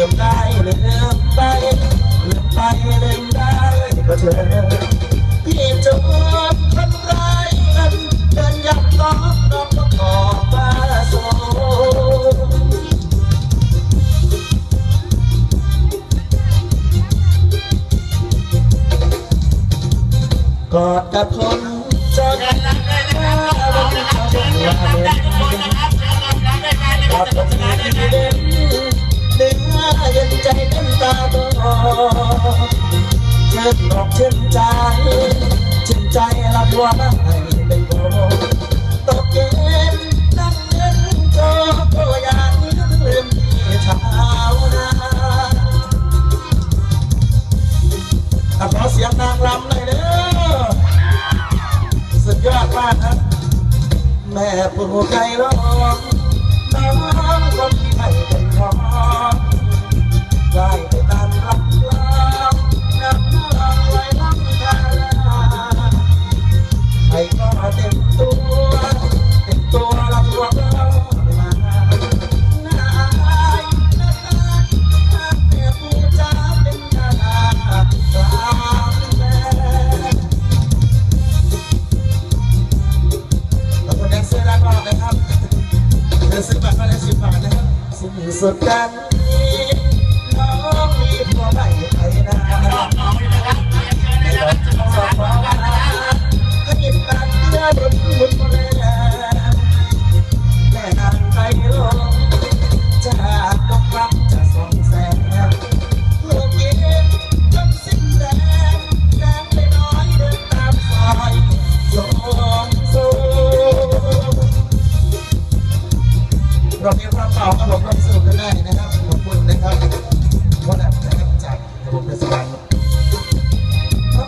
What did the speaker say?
ลืมได้ลืมไปลืมไปลืมได้ก็เธอที่โจรคนร้ายนั้นเดินยับล้อรอบประกอบมาโซกอดกับคนจนมาวันที่เขาบอกว่าเดิน เชิญบอกเชิญใจเชิญใจรับว่าให้เป็นโบตกเย็นนั่งเงินโจก็อยากลืมที่เช้านาขอเสียงนางรำหน่อยเด้อสุดยอดมากครับแม่ผู้ใจร้องน้องคนที่ไม่ ไอ้ก็เต็มตัวเต็มตัวรับรองเรามาหน้าอายน้าอายแม่ผู้จ้าเป็นดาราสาวแม่ขอบคุณแดนเซอร์ด้านนอกนะครับเดินซื้อบัตรมาได้สิบบาทนะครับสิ้นสุดกัน เรามีความเปล่าครับผมร่วมสนุกกันได้นะครับขอบคุณนะครับ